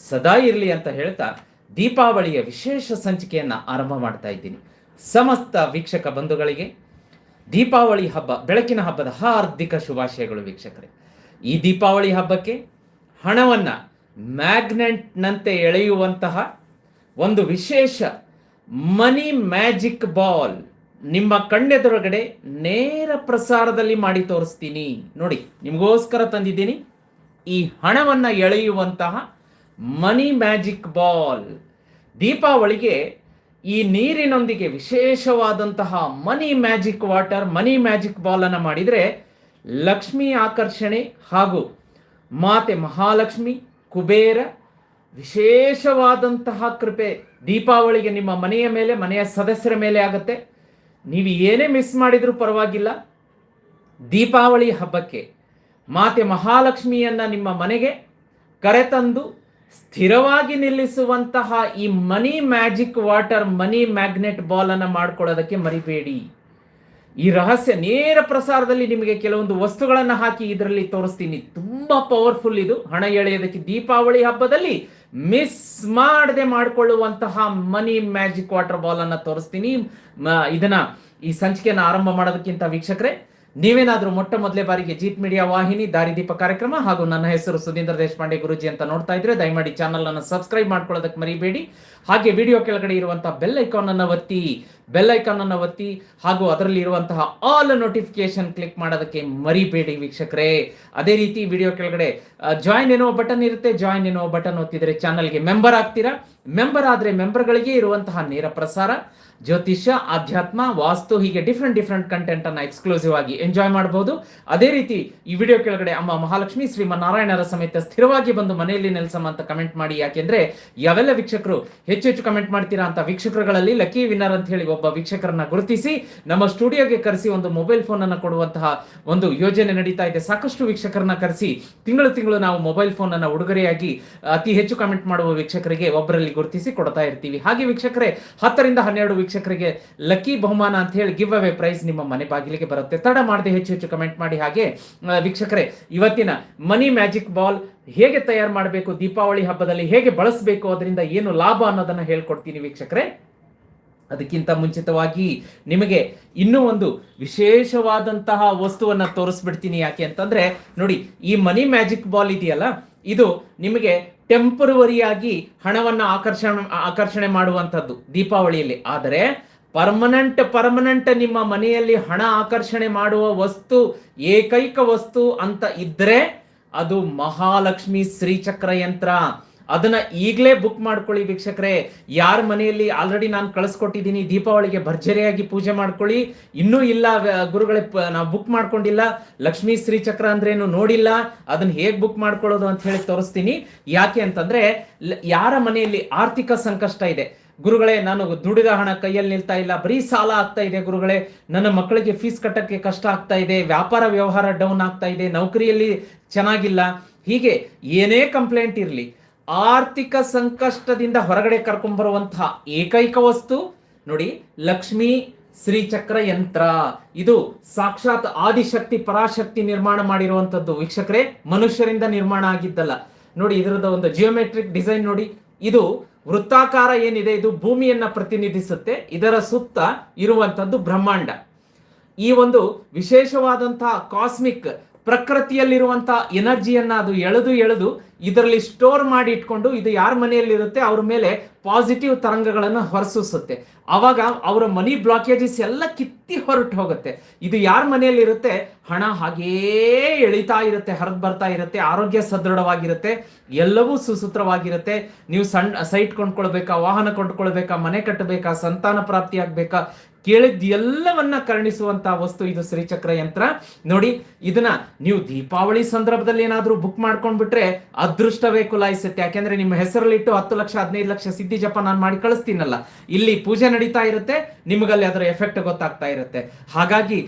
ಸದಾ ಇರಲಿ ಅಂತ ಹೇಳ್ತಾ ದೀಪಾವಳಿಯ ವಿಶೇಷ ಸಂಚಿಕೆಯನ್ನು ಆರಂಭ ಮಾಡ್ತಾ ಇದ್ದೀನಿ. ಸಮಸ್ತ ವೀಕ್ಷಕ ಬಂಧುಗಳಿಗೆ ದೀಪಾವಳಿ ಹಬ್ಬ, ಬೆಳಕಿನ ಹಬ್ಬದ ಹಾರ್ದಿಕ ಶುಭಾಶಯಗಳು ವೀಕ್ಷಕರೇ. ಈ ದೀಪಾವಳಿ ಹಬ್ಬಕ್ಕೆ ಹಣವನ್ನು ಮ್ಯಾಗ್ನೆಂಟ್ನಂತೆ ಎಳೆಯುವಂತಹ ಒಂದು ವಿಶೇಷ ಮನಿ ಮ್ಯಾಜಿಕ್ ಬಾಲ್ ನಿಮ್ಮ ಕಣ್ಣೆದುರುಗಡೆ ನೇರ ಪ್ರಸಾರದಲ್ಲಿ ಮಾಡಿ ತೋರಿಸ್ತೀನಿ. ನೋಡಿ, ನಿಮಗೋಸ್ಕರ ತಂದಿದ್ದೀನಿ. ಈ ಹಣವನ್ನು ಎಳೆಯುವಂತಹ ಮನಿ ಮ್ಯಾಜಿಕ್ ಬಾಲ್. ದೀಪಾವಳಿಗೆ ಈ ನೀರಿನೊಂದಿಗೆ ವಿಶೇಷವಾದಂತಹ money magic water, money magic ball ಅನ್ನು ಮಾಡಿದರೆ ಲಕ್ಷ್ಮಿ ಆಕರ್ಷಣೆ ಹಾಗೂ ಮಾತೆ ಮಹಾಲಕ್ಷ್ಮಿ, ಕುಬೇರ, ವಿಶೇಷವಾದಂತಹ ಕೃಪೆ ದೀಪಾವಳಿಗೆ ನಿಮ್ಮ ಮನೆಯ ಮೇಲೆ, ಮನೆಯ ಸದಸ್ಯರ ಮೇಲೆ ಆಗುತ್ತೆ. ನೀವು ಏನೇ ಮಿಸ್ ಮಾಡಿದರೂ ಪರವಾಗಿಲ್ಲ. ದೀಪಾವಳಿ ಹಬ್ಬಕ್ಕೆ ಮಾತೆ ಮಹಾಲಕ್ಷ್ಮಿಯನ್ನು ನಿಮ್ಮ ಮನೆಗೆ ಕರೆತಂದು ಸ್ಥಿರವಾಗಿ ನಿಲ್ಲಿಸುವಂತಹ ಈ money magic water, money magnet ball ಅನ್ನು ಮಾಡ್ಕೊಳ್ಳೋದಕ್ಕೆ ಮರಿಬೇಡಿ. ಈ ರಹಸ್ಯ ನೇರ ಪ್ರಸಾರದಲ್ಲಿ ನಿಮಗೆ ಕೆಲವೊಂದು ವಸ್ತುಗಳನ್ನು ಹಾಕಿ ಇದರಲ್ಲಿ ತೋರಿಸ್ತೀನಿ. ತುಂಬಾ ಪವರ್ಫುಲ್ ಇದು. ಹಣ ಎಳೆಯೋದಕ್ಕೆ ದೀಪಾವಳಿ ಹಬ್ಬದಲ್ಲಿ ಮಿಸ್ ಮಾಡದೆ ಮಾಡಿಕೊಳ್ಳುವಂತಹ ಮನಿ ಮ್ಯಾಜಿಕ್ ವಾಟರ್ ಬಾಲ್ ಅನ್ನ ತೋರಿಸ್ತೀನಿ. ಇದನ್ನ ಈ ಸಂಚಿಕೆಯನ್ನು ಆರಂಭ ಮಾಡೋದಕ್ಕಿಂತ ವೀಕ್ಷಕರೇ ನೀವೇನಾದ್ರೂ ಮೊಟ್ಟ ಮೊದಲೇ ಬಾರಿಗೆ ಜೀತ್ ಮೀಡಿಯಾ ವಾಹಿನಿ ದಾರಿದೀಪ ಕಾರ್ಯಕ್ರಮ ಹಾಗೂ ನನ್ನ ಹೆಸರು ಸುಧೀಂದ್ರ ದೇಶಪಾಂಡೆ ಗುರುಜಿ ಅಂತ ನೋಡ್ತಾ ಇದ್ರೆ ದಯಮಾಡಿ ಚಾನಲ್ ಅನ್ನು ಸಬ್ಸ್ಕ್ರೈಬ್ ಮಾಡ್ಕೊಳ್ಳೋದಕ್ಕೆ ಮರಿಬೇಡಿ. ಹಾಗೆ ವಿಡಿಯೋ ಕೆಳಗಡೆ ಇರುವಂತಹ ಬೆಲ್ ಐಕಾನ್ ಅನ್ನು ಒತ್ತಿ ಬೆಲ್ ಐಕಾನ್ ಅನ್ನು ಒತ್ತಿ ಹಾಗೂ ಅದರಲ್ಲಿ ಇರುವಂತಹ ಆಲ್ ನೋಟಿಫಿಕೇಶನ್ ಕ್ಲಿಕ್ ಮಾಡೋದಕ್ಕೆ ಮರಿಬೇಡಿ ವೀಕ್ಷಕರೇ. ಅದೇ ರೀತಿ ವಿಡಿಯೋ ಕೆಳಗಡೆ ಜಾಯಿನ್ ಎನ್ನುವ ಬಟನ್ ಇರುತ್ತೆ. ಜಾಯಿನ್ ಎನ್ನುವ ಬಟನ್ ಒತ್ತಿದ್ರೆ ಚಾನಲ್ಗೆ ಮೆಂಬರ್ ಆಗ್ತೀರಾ? ಮೆಂಬರ್ ಆದ್ರೆ ಮೆಂಬರ್ಗಳಿಗೆ ಇರುವಂತಹ ನೇರ ಪ್ರಸಾರ, ಜ್ಯೋತಿಷ್ಯ, ಆಧ್ಯಾತ್ಮ, ವಾಸ್ತು, ಹೀಗೆ ಡಿಫ್ರೆಂಟ್ ಡಿಫ್ರೆಂಟ್ ಕಂಟೆಂಟ್ ಅನ್ನ ಎಕ್ಸ್ಕ್ಲೂಸಿವ್ ಆಗಿ ಎಂಜಾಯ್ ಮಾಡಬಹುದು ಅದೇ ರೀತಿ ಈ ವಿಡಿಯೋ ಕೆಳಗಡೆ ಅಮ್ಮ ಮಹಾಲಕ್ಷ್ಮಿ, ಶ್ರೀಮನ್ನಾರಾಯಣರ ಸಮೇತ ಸ್ಥಿರವಾಗಿ ಬಂದು ಮನೆಯಲ್ಲಿ ನೆಲೆಸಮ್ಮ ಅಂತ ಕಮೆಂಟ್ ಮಾಡಿ. ಯಾಕೆಂದ್ರೆ, ಯಾವೆಲ್ಲ ವೀಕ್ಷಕರು ಹೆಚ್ಚು ಹೆಚ್ಚು ಕಮೆಂಟ್ ಮಾಡ್ತೀರಾ ಅಂತ ವೀಕ್ಷಕರುಗಳಲ್ಲಿ ಲಕ್ಕಿ ವಿನ್ನರ್ ಅಂತ ಹೇಳಿ ಒಬ್ಬ ವೀಕ್ಷಕರನ್ನ ಗುರುತಿಸಿ ನಮ್ಮ ಸ್ಟುಡಿಯೋಗೆ ಕರೆಸಿ ಒಂದು ಮೊಬೈಲ್ ಫೋನ್ ಅನ್ನು ಕೊಡುವಂತಹ ಒಂದು ಯೋಜನೆ ನಡೀತಾ ಇದೆ. ಸಾಕಷ್ಟು ವೀಕ್ಷಕರನ್ನ ಕರೆಸಿ ತಿಂಗಳು ತಿಂಗಳು ನಾವು ಮೊಬೈಲ್ ಫೋನ್ ಅನ್ನ ಉಡುಗೊರೆಯಾಗಿ ಅತಿ ಹೆಚ್ಚು ಕಮೆಂಟ್ ಮಾಡುವ ವೀಕ್ಷಕರಿಗೆ ಒಬ್ಬರಲ್ಲಿ ಗುರುತಿಸಿ ಕೊಡ್ತಾ ಇರ್ತೀವಿ. ಹಾಗೆ ವೀಕ್ಷಕರೇ, ಹತ್ತರಿಂದ ಹನ್ನೆರಡು ವೀಕ್ಷಕರಿಗೆ ಲಕ್ಕಿ ಬಹುಮಾನ ಅಂತ ಹೇಳಿ ಗಿವ್ ಅವೇ ಪ್ರೈಸ್ ನಿಮ್ಮ ಮನೆ ಬಾಗಿಲಿಗೆ ಬರುತ್ತೆ. ತಡ ಮಾಡದೆ ಹೆಚ್ಚು ಹೆಚ್ಚು ಕಮೆಂಟ್ ಮಾಡಿ. ಹಾಗೆ ವೀಕ್ಷಕರೇ, ಇವತ್ತಿನ ಮನಿ ಮ್ಯಾಜಿಕ್ ಬಾಲ್ ಹೇಗೆ ತಯಾರು ಮಾಡಬೇಕು, ದೀಪಾವಳಿ ಹಬ್ಬದಲ್ಲಿ ಹೇಗೆ ಬಳಸಬೇಕು, ಅದರಿಂದ ಏನು ಲಾಭ ಅನ್ನೋದನ್ನ ಹೇಳ್ಕೊಡ್ತೀನಿ ವೀಕ್ಷಕರೇ. ಅದಕ್ಕಿಂತ ಮುಂಚಿತವಾಗಿ ನಿಮಗೆ ಇನ್ನೂ ಒಂದು ವಿಶೇಷವಾದಂತಹ ವಸ್ತುವನ್ನು ತೋರಿಸ್ಬಿಡ್ತೀನಿ ಯಾಕೆ ಅಂತಂದ್ರೆ, ನೋಡಿ, ಈ ಮನಿ ಮ್ಯಾಜಿಕ್ ಬಾಲ್ ಇದೆಯಲ್ಲ, ಇದು ನಿಮಗೆ ಟೆಂಪರವರಿಯಾಗಿ ಹಣವನ್ನ ಆಕರ್ಷಣೆ ಆಕರ್ಷಣೆ ಮಾಡುವಂಥದ್ದು ದೀಪಾವಳಿಯಲ್ಲಿ. ಆದರೆ, ಪರ್ಮನೆಂಟ್ ಪರ್ಮನೆಂಟ್ ನಿಮ್ಮ ಮನೆಯಲ್ಲಿ ಹಣ ಆಕರ್ಷಣೆ ಮಾಡುವ ವಸ್ತು, ಏಕೈಕ ವಸ್ತು ಅಂತ ಇದ್ದರೆ ಅದು ಮಹಾಲಕ್ಷ್ಮಿ ಶ್ರೀಚಕ್ರ ಯಂತ್ರ. ಅದನ್ನ ಈಗಲೇ ಬುಕ್ ಮಾಡ್ಕೊಳ್ಳಿ ವೀಕ್ಷಕರೇ. ಯಾರ ಮನೆಯಲ್ಲಿ ಆಲ್ರೆಡಿ ನಾನು ಕಳಿಸ್ಕೊಟ್ಟಿದ್ದೀನಿ, ದೀಪಾವಳಿಗೆ ಭರ್ಜರಿಯಾಗಿ ಪೂಜೆ ಮಾಡ್ಕೊಳ್ಳಿ. ಇನ್ನೂ ಇಲ್ಲ ಗುರುಗಳೇ ನಾವು ಬುಕ್ ಮಾಡ್ಕೊಂಡಿಲ್ಲ. ಲಕ್ಷ್ಮೀ ಶ್ರೀಚಕ್ರ ಏನು ನೋಡಿಲ್ಲ. ಅದನ್ನ ಹೇಗೆ ಬುಕ್ ಮಾಡ್ಕೊಳ್ಳೋದು ಅಂತ ಹೇಳಿ ತೋರಿಸ್ತೀನಿ. ಯಾಕೆ ಅಂತಂದ್ರೆ ಯಾರ ಮನೆಯಲ್ಲಿ ಆರ್ಥಿಕ ಸಂಕಷ್ಟ ಇದೆ? ಗುರುಗಳೇ, ನಾನು ದುಡಿದ ಹಣ ಕೈಯಲ್ಲಿ ನಿಲ್ತಾ ಇಲ್ಲ. ಬರೀ ಸಾಲ ಆಗ್ತಾ ಇದೆ ಗುರುಗಳೇ. ನನ್ನ ಮಕ್ಕಳಿಗೆ ಫೀಸ್ ಕಟ್ಟಕ್ಕೆ ಕಷ್ಟ ಆಗ್ತಾ ಇದೆ. ವ್ಯಾಪಾರ ವ್ಯವಹಾರ ಡೌನ್ ಆಗ್ತಾ ಇದೆ. ನೌಕರಿಯಲ್ಲಿ ಚೆನ್ನಾಗಿಲ್ಲ. ಹೀಗೆ ಏನೇ ಕಂಪ್ಲೇಂಟ್ ಇರಲಿ ಆರ್ಥಿಕ ಸಂಕಷ್ಟದಿಂದ ಹೊರಗಡೆ ಕರ್ಕೊಂಡ್ಬರುವಂತಹ ಏಕೈಕ ವಸ್ತು, ನೋಡಿ, ಲಕ್ಷ್ಮಿ ಶ್ರೀಚಕ್ರ ಯಂತ್ರ. ಇದು ಸಾಕ್ಷಾತ್ ಆದಿಶಕ್ತಿ, ಪರಾಶಕ್ತಿ ನಿರ್ಮಾಣ ಮಾಡಿರುವಂತದ್ದು ವೀಕ್ಷಕರೇ, ಮನುಷ್ಯರಿಂದ ನಿರ್ಮಾಣ ಆಗಿದ್ದಲ್ಲ. ನೋಡಿ ಇದರದ ಒಂದು ಜಿಯೋಮೆಟ್ರಿಕ್ ಡಿಸೈನ್ ನೋಡಿ. ಇದು ವೃತ್ತಾಕಾರ ಏನಿದೆ, ಇದು ಭೂಮಿಯನ್ನ ಪ್ರತಿನಿಧಿಸುತ್ತೆ. ಇದರ ಸುತ್ತ ಇರುವಂತದ್ದು ಬ್ರಹ್ಮಾಂಡ. ಈ ಒಂದು ವಿಶೇಷವಾದಂತಹ ಕಾಸ್ಮಿಕ್ ಪ್ರಕೃತಿಯಲ್ಲಿರುವಂತಹ ಎನರ್ಜಿಯನ್ನ ಅದು ಎಳೆದು ಎಳೆದು ಇದರಲ್ಲಿ ಸ್ಟೋರ್ ಮಾಡಿ ಇಟ್ಕೊಂಡು ಇದು ಯಾರ ಮನೆಯಲ್ಲಿರುತ್ತೆ ಅವ್ರ ಮೇಲೆ ಪಾಸಿಟಿವ್ ತರಂಗಗಳನ್ನು ಹೊರಸೂಸುತ್ತೆ. ಆವಾಗ ಅವರ ಮನಿ ಬ್ಲಾಕೇಜಸ್ ಎಲ್ಲ ಕಿತ್ತಿ ಹೊರಟು ಹೋಗುತ್ತೆ. ಇದು ಯಾರ ಮನೆಯಲ್ಲಿರುತ್ತೆ? ಹಣ ಹಾಗೇ ಎಳಿತಾ ಇರುತ್ತೆ, ಹರಿದು ಬರ್ತಾ ಇರುತ್ತೆ, ಆರೋಗ್ಯ ಸದೃಢವಾಗಿರುತ್ತೆ, ಎಲ್ಲವೂ ಸುಸೂತ್ರವಾಗಿರುತ್ತೆ. ನೀವು ಸಣ್ಣ ಸೈಟ್ ಕೊಂಡ್ಕೊಳ್ಬೇಕಾ, ವಾಹನ ಕೊಂಡ್ಕೊಳ್ಬೇಕಾ, ಮನೆ ಕಟ್ಟಬೇಕಾ, ಸಂತಾನ ಪ್ರಾಪ್ತಿ ಆಗ್ಬೇಕಾ? ಕೇಳಿದ ಎಲ್ಲವನ್ನ ಕರುಣಿಸುವಂತಹ ವಸ್ತು ಇದು ಶ್ರೀಚಕ್ರ ಯಂತ್ರ. ನೋಡಿ, ಇದನ್ನ ನೀವು ದೀಪಾವಳಿ ಸಂದರ್ಭದಲ್ಲಿ ಏನಾದ್ರೂ ಬುಕ್ ಮಾಡ್ಕೊಂಡ್ಬಿಟ್ರೆ ಅದೃಷ್ಟವೇ ಕುಲಾಯಿಸುತ್ತೆ. ಯಾಕೆಂದ್ರೆ ನಿಮ್ಮ ಹೆಸರಲ್ಲಿಟ್ಟು ಹತ್ತು ಲಕ್ಷ, ಹದಿನೈದು ಲಕ್ಷ ಸಿದ್ಧಿ ಜಪ ನಾನು ಮಾಡಿ ಕಳಿಸ್ತೀನಲ್ಲ. ಇಲ್ಲಿ ಪೂಜೆ ನಡೀತಾ ಇರುತ್ತೆ, ನಿಮಗಲ್ಲಿ ಅದರ ಎಫೆಕ್ಟ್ ಗೊತ್ತಾಗ್ತಾ ಇರುತ್ತೆ. ಹಾಗಾಗಿ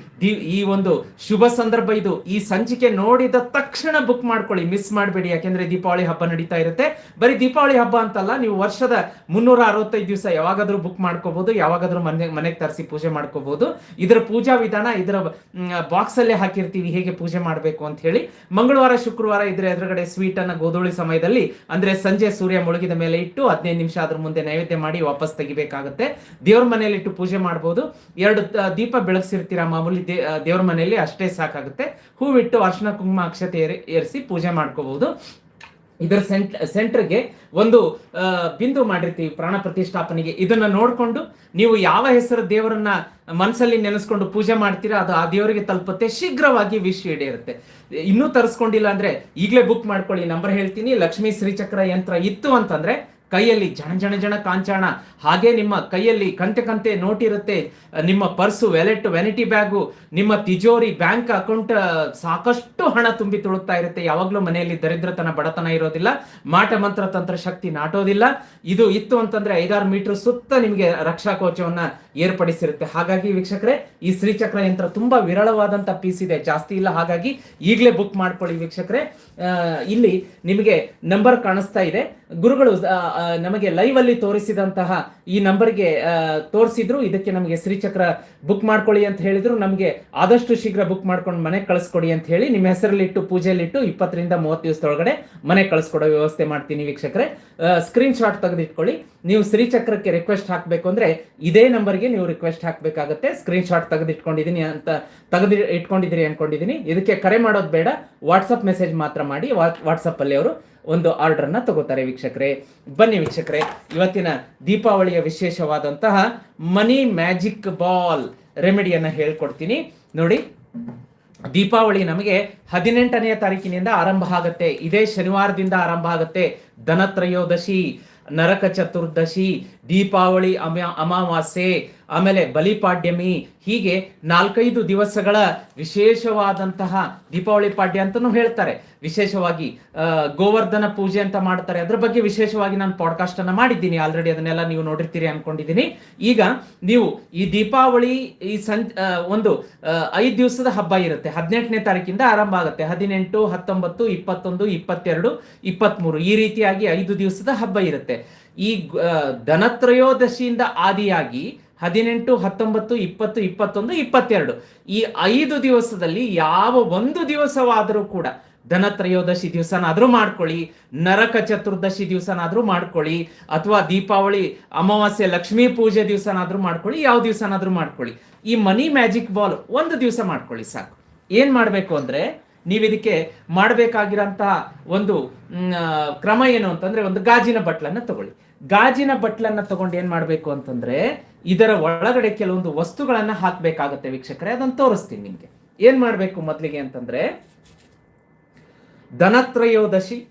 ಈ ಒಂದು ಶುಭ ಸಂದರ್ಭ ಇದು. ಈ ಸಂಚಿಕೆ ನೋಡಿದ ತಕ್ಷಣ ಬುಕ್ ಮಾಡ್ಕೊಳ್ಳಿ ಮಿಸ್ ಮಾಡಬೇಡಿ. ಯಾಕೆಂದ್ರೆ ದೀಪಾವಳಿ ಹಬ್ಬ ನಡೀತಾ ಇರುತ್ತೆ. ಬರೀ ದೀಪಾವಳಿ ಹಬ್ಬ ಅಂತಲ್ಲ, ನೀವು ವರ್ಷದ ಮುನ್ನೂರ ಅರವತ್ತೈದು ದಿವಸ ಯಾವಾಗಾದ್ರೂ ಬುಕ್ ಮಾಡ್ಕೋಬಹುದು ಯಾವಾಗಾದ್ರೂ ಮನೆ, ಮನೆಗೆ ತರಿಸಿ ಪೂಜೆ ಮಾಡ್ಕೋಬಹುದು ಇದರ ಪೂಜಾ ವಿಧಾನ ಇದರ ಬಾಕ್ಸ್ ಅಲ್ಲೇ ಹಾಕಿರ್ತೀವಿ, ಹೇಗೆ ಪೂಜೆ ಮಾಡಬೇಕು ಅಂತ ಹೇಳಿ. ಮಂಗಳವಾರ, ಶುಕ್ರವಾರ ಇದ್ರ ಎದುರುಗಡೆ ಸ್ವೀಟ್ ಅನ್ನ ಗೋಧೂಳಿ ಸಮಯದಲ್ಲಿ, ಅಂದ್ರೆ ಸಂಜೆ ಸೂರ್ಯ ಮುಳುಗಿದ ಮೇಲೆ ಇಟ್ಟು ಹದಿನೈದು ನಿಮಿಷ ಅದ್ರ ಮುಂದೆ ನೈವೇದ್ಯ ಮಾಡಿ ವಾಪಸ್ ತೆಗಿಬೇಕಾಗುತ್ತೆ. ದೇವ್ರ ಮನೆಯಲ್ಲಿ ಇಟ್ಟು ಪೂಜೆ ಮಾಡಬಹುದು ಎರಡು ದೀಪ ಬೆಳಗ್ಸಿರ್ತೀರಾ ಮಾಮೂಲಿ ದೇವ್ರ ಮನೆಯಲ್ಲಿ ಅಷ್ಟೇ ಸಾಕಾಗುತ್ತೆ. ಹೂವಿಟ್ಟು ಅರ್ಶನ ಕುಂಕುಮ ಅಕ್ಷತೆ ಏರಿ- ಏರಿಸಿ ಪೂಜೆ ಮಾಡ್ಕೋಬಹುದು ಇದರ ಸೆಂಟ್ ಸೆಂಟರ್ಗೆ ಒಂದು ಬಿಂದು ಮಾಡಿರ್ತೀವಿ ಪ್ರಾಣ ಪ್ರತಿಷ್ಠಾಪನೆಗೆ. ಇದನ್ನ ನೋಡಿಕೊಂಡು ನೀವು ಯಾವ ಹೆಸರು ದೇವರನ್ನ ಮನಸ್ಸಲ್ಲಿ ನೆನೆಸ್ಕೊಂಡು ಪೂಜೆ ಮಾಡ್ತೀರಾ, ಅದು ಆ ದೇವರಿಗೆ ತಲುಪುತ್ತೆ. ಶೀಘ್ರವಾಗಿ ವಿಶ್ ಈಡೇರುತ್ತೆ. ಇನ್ನೂ ತರಿಸ್ಕೊಂಡಿಲ್ಲ ಅಂದ್ರೆ ಈಗಲೇ ಬುಕ್ ಮಾಡ್ಕೊಳ್ಳಿ, ನಂಬರ್ ಹೇಳ್ತೀನಿ. ಲಕ್ಷ್ಮೀ ಶ್ರೀಚಕ್ರ ಯಂತ್ರ ಇತ್ತು ಅಂತಂದ್ರೆ ಕೈಯಲ್ಲಿ ಜಣ ಜಣ ಜಣ ಕಾಂಚಾಣ. ಹಾಗೆ ನಿಮ್ಮ ಕೈಯಲ್ಲಿ ಕಂತೆ ಕಂತೆ ನೋಟ್ ಇರುತ್ತೆ. ನಿಮ್ಮ ಪರ್ಸು ವ್ಯಾಲೆಟ್ ವ್ಯಾನಿಟಿ ಬ್ಯಾಗು ನಿಮ್ಮ ತಿಜೋರಿ ಬ್ಯಾಂಕ್ ಅಕೌಂಟ್ ಸಾಕಷ್ಟು ಹಣ ತುಂಬಿ ತುಳುಕ್ತಾ ಇರುತ್ತೆ. ಯಾವಾಗಲೂ ಮನೆಯಲ್ಲಿ ದರಿದ್ರತನ, ಬಡತನ ಇರೋದಿಲ್ಲ. ಮಾಟ, ಮಂತ್ರ, ತಂತ್ರ, ಶಕ್ತಿ ನಾಟೋದಿಲ್ಲ. ಇದು ಇತ್ತು ಅಂತಂದ್ರೆ ಐದಾರು ಮೀಟರ್ ಸುತ್ತ ನಿಮಗೆ ರಕ್ಷಾ ಕವಚವನ್ನ ಏರ್ಪಡಿಸಿರುತ್ತೆ. ಹಾಗಾಗಿ ವೀಕ್ಷಕರೇ, ಈ ಶ್ರೀಚಕ್ರ ಯಂತ್ರ ತುಂಬಾ ವಿರಳವಾದಂತ ಪೀಸ್ ಇದೆ. ಜಾಸ್ತಿ ಇಲ್ಲ. ಹಾಗಾಗಿ ಈಗಲೇ ಬುಕ್ ಮಾಡ್ಕೊಳ್ಳಿ ವೀಕ್ಷಕರೇ. ಇಲ್ಲಿ ನಿಮಗೆ ನಂಬರ್ ಕಾಣಿಸ್ತಾ ಇದೆ. ಗುರುಗಳು ನಮಗೆ ಲೈವ್ ಅಲ್ಲಿ ತೋರಿಸಿದಂತಹ ಈ ನಂಬರ್ಗೆ ತೋರಿಸಿದ್ರು. ಇದಕ್ಕೆ ನಮಗೆ ಶ್ರೀಚಕ್ರ ಬುಕ್ ಮಾಡ್ಕೊಳ್ಳಿ ಅಂತ ಹೇಳಿದ್ರು. ನಮಗೆ ಆದಷ್ಟು ಶೀಘ್ರ ಬುಕ್ ಮಾಡ್ಕೊಂಡು ಮನೆ ಕಳಿಸ್ಕೊಡಿ ಅಂತ ಹೇಳಿ, ನಿಮ್ಮ ಹೆಸರಲ್ಲಿಟ್ಟು ಪೂಜೆಯಲ್ಲಿಟ್ಟು ಇಪ್ಪತ್ತರಿಂದ ಮೂವತ್ತು ದಿವಸದೊಳಗಡೆ ಮನೆ ಕಳಿಸ್ಕೊಡೋ ವ್ಯವಸ್ಥೆ ಮಾಡ್ತೀನಿ ವೀಕ್ಷಕರೇ. ಸ್ಕ್ರೀನ್ ಶಾಟ್ ತೆಗೆದಿಟ್ಕೊಳ್ಳಿ. ನೀವು ಶ್ರೀಚಕ್ರಕ್ಕೆ ರಿಕ್ವೆಸ್ಟ್ ಹಾಕಬೇಕು ಅಂದ್ರೆ ಇದೇ ನಂಬರ್ಗೆ ನೀವು ರಿಕ್ವೆಸ್ಟ್ ಹಾಕಬೇಕಾಗುತ್ತೆ. ಸ್ಕ್ರೀನ್ ಶಾಟ್ ತೆಗೆದಿಟ್ಕೊಂಡಿದ್ದೀನಿ ಅಂತ ತೆಗೆದು ಇಟ್ಕೊಂಡಿದ್ದೀರಿ ಅನ್ಕೊಂಡಿದ್ದೀನಿ ಇದಕ್ಕೆ ಕರೆ ಮಾಡೋದು ಬೇಡ. ವಾಟ್ಸಪ್ ಮೆಸೇಜ್ ಮಾತ್ರ ಮಾಡಿ. ವಾಟ್ಸಪ್ ಅಲ್ಲಿ ಅವರು ಒಂದು ಆರ್ಡರ್ ಅನ್ನ ತಗೋತಾರೆ ವೀಕ್ಷಕರೇ. ಬನ್ನಿ ವೀಕ್ಷಕರೇ. ಇವತ್ತಿನ ದೀಪಾವಳಿಯ ವಿಶೇಷವಾದಂತಹ ಮನಿ ಮ್ಯಾಜಿಕ್ ಬಾಲ್ ರೆಮಿಡಿಯನ್ನ ಹೇಳ್ಕೊಡ್ತೀನಿ. ನೋಡಿ, ದೀಪಾವಳಿ ನಮಗೆ ಹದಿನೆಂಟನೆಯ ತಾರೀಕಿನಿಂದ ಆರಂಭ ಆಗುತ್ತೆ. ಇದೇ ಶನಿವಾರದಿಂದ ಆರಂಭ ಆಗುತ್ತೆ. ಧನತ್ರಯೋದಶಿ, ನರಕ ಚತುರ್ದಶಿ ದೀಪಾವಳಿ ಅಮ, ಅಮಾವಾಸ್ಯೆ, ಆಮೇಲೆ ಬಲಿಪಾಡ್ಯಮಿ, ಹೀಗೆ ನಾಲ್ಕೈದು ದಿವಸಗಳ ವಿಶೇಷವಾದಂತಹ ದೀಪಾವಳಿ ಪಾಡ್ಯ ಅಂತಲೂ ಹೇಳ್ತಾರೆ. ವಿಶೇಷವಾಗಿ ಗೋವರ್ಧನ ಪೂಜೆ ಅಂತ ಮಾಡ್ತಾರೆ. ಅದ್ರ ಬಗ್ಗೆ ವಿಶೇಷವಾಗಿ ನಾನು ಪಾಡ್ಕಾಸ್ಟ್ ಅನ್ನ ಮಾಡಿದ್ದೀನಿ. ಆಲ್ರೆಡಿ ಅದನ್ನೆಲ್ಲ ನೀವು ನೋಡಿರ್ತೀರಿ ಅನ್ಕೊಂಡಿದ್ದೀನಿ. ಈಗ ನೀವು ಈ ದೀಪಾವಳಿ, ಈ ಸಂ ಒಂದು ಐದು ದಿವಸದ ಹಬ್ಬ ಇರುತ್ತೆ. ಹದಿನೆಂಟನೇ ತಾರೀಕಿಂದ ಆರಂಭ ಆಗುತ್ತೆ. ಹದಿನೆಂಟು, ಹತ್ತೊಂಬತ್ತು, ಇಪ್ಪತ್ತೊಂದು, ಇಪ್ಪತ್ತೆರಡು ಇಪ್ಪತ್ತ್ಮೂರು ಈ ರೀತಿಯಾಗಿ ಐದು ದಿವಸದ ಹಬ್ಬ ಇರುತ್ತೆ. ಈ ಧನತ್ರಯೋದಶಿಯಿಂದ ಆದಿಯಾಗಿ ಹದಿನೆಂಟು, ಹತ್ತೊಂಬತ್ತು, ಇಪ್ಪತ್ತು, ಇಪ್ಪತ್ತೊಂದು, ಇಪ್ಪತ್ತೆರಡು. ಈ ಐದು ದಿವಸದಲ್ಲಿ ಯಾವ ಒಂದು ದಿವಸವಾದರೂ ಕೂಡ ಧನತ್ರಯೋದಶಿ ದಿವಸನಾದ್ರೂ ಮಾಡ್ಕೊಳ್ಳಿ, ನರಕ ಚತುರ್ದಶಿ ದಿವಸನಾದ್ರೂ ಮಾಡ್ಕೊಳ್ಳಿ, ಅಥವಾ ದೀಪಾವಳಿ, ಅಮಾವಾಸ್ಯೆ, ಲಕ್ಷ್ಮೀ ಪೂಜೆ ದಿವಸನಾದ್ರೂ ಮಾಡ್ಕೊಳ್ಳಿ, ಯಾವ ದಿವಸನಾದ್ರೂ ಮಾಡ್ಕೊಳ್ಳಿ. ಈ ಮನಿ ಮ್ಯಾಜಿಕ್ ಬಾಲ್ ಒಂದು ದಿವಸ ಮಾಡ್ಕೊಳ್ಳಿ ಸಾಕು. ಏನ್ ಮಾಡಬೇಕು ಅಂದ್ರೆ ನೀವು ಇದಕ್ಕೆ ಮಾಡಬೇಕಾಗಿರೋಂತಹ ಒಂದು ಕ್ರಮ ಏನು ಅಂತಂದ್ರೆ ಒಂದು ಗಾಜಿನ ಬಟ್ಲನ್ನ ತಗೊಳ್ಳಿ. ಗಾಜಿನ ಬಟ್ಲನ್ನ ತಗೊಂಡು ಏನ್ ಮಾಡಬೇಕು ಅಂತಂದ್ರೆ ಇದರ ಒಳಗಡೆ ಕೆಲವೊಂದು ವಸ್ತುಗಳನ್ನ ಹಾಕ್ಬೇಕಾಗತ್ತೆ ವೀಕ್ಷಕರೇ ಅದನ್ನ ತೋರಿಸ್ತೀನಿ ನಿಮ್ಗೆ. ಏನ್ ಮಾಡ್ಬೇಕು ಮೊದಲಿಗೆ ಅಂತಂದ್ರೆ, ಧನತ್ರಯೋದಶಿ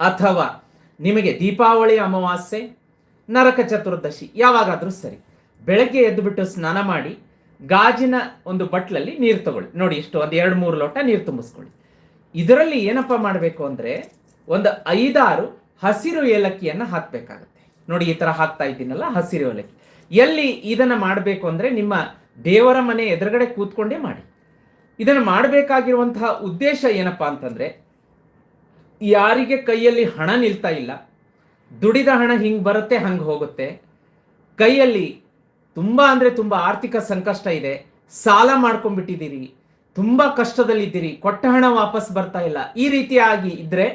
ಅಥವಾ ನಿಮಗೆ ದೀಪಾವಳಿ, ಅಮಾವಾಸ್ಯೆ, ನರಕ ಚತುರ್ದಶಿ ಯಾವಾಗಾದ್ರೂ ಸರಿ. ಬೆಳಗ್ಗೆ ಎದ್ದುಬಿಟ್ಟು ಸ್ನಾನ ಮಾಡಿ ಗಾಜಿನ ಒಂದು ಬಟ್ಲಲ್ಲಿ ನೀರು ತಗೊಳ್ಳಿ. ನೋಡಿ, ಇಷ್ಟು ಒಂದು ಎರಡು ಮೂರು ಲೋಟ ನೀರು ತುಂಬಿಸ್ಕೊಳ್ಳಿ. ಇದರಲ್ಲಿ ಏನಪ್ಪ ಮಾಡಬೇಕು ಅಂದ್ರೆ, ಒಂದು ಐದಾರು ಹಸಿರು ಏಲಕ್ಕಿಯನ್ನು ಹಾಕ್ಬೇಕಾಗತ್ತೆ. ನೋಡಿ ಈ ತರ ಹಾಕ್ತಾ ಇದ್ದೀನಲ್ಲ, ಹಸಿರು ಏಲಕ್ಕಿ. ಎಲ್ಲಿ ಇದನ್ನ ಮಾಡಬೇಕು ಅಂದ್ರೆ ನಿಮ್ಮ ದೇವರ ಮನೆ ಎದುರುಗಡೆ ಕೂತ್ಕೊಂಡೇ ಮಾಡಿ. ಇದನ್ನು ಮಾಡಬೇಕಾಗಿರುವಂತಹ ಉದ್ದೇಶ ಏನಪ್ಪಾ ಅಂತಂದ್ರೆ, ಯಾರಿಗೆ ಕೈಯಲ್ಲಿ ಹಣ ನಿಲ್ತಾ ಇಲ್ಲ, ದುಡಿದ ಹಣ ಹಿಂಗೆ ಬರುತ್ತೆ, ಹಂಗೆ ಹೋಗುತ್ತೆ. ಕೈಯಲ್ಲಿ ತುಂಬಾ ಅಂದ್ರೆ ತುಂಬಾ ಆರ್ಥಿಕ ಸಂಕಷ್ಟ ಇದೆ, ಸಾಲ ಮಾಡ್ಕೊಂಡ್ಬಿಟ್ಟಿದ್ದೀರಿ, ತುಂಬಾ ಕಷ್ಟದಲ್ಲಿದ್ದೀರಿ, ಕೊಟ್ಟ ಹಣ ವಾಪಸ್ ಬರ್ತಾ ಇಲ್ಲ, ಈ ರೀತಿಯಾಗಿ ಇದ್ರೆ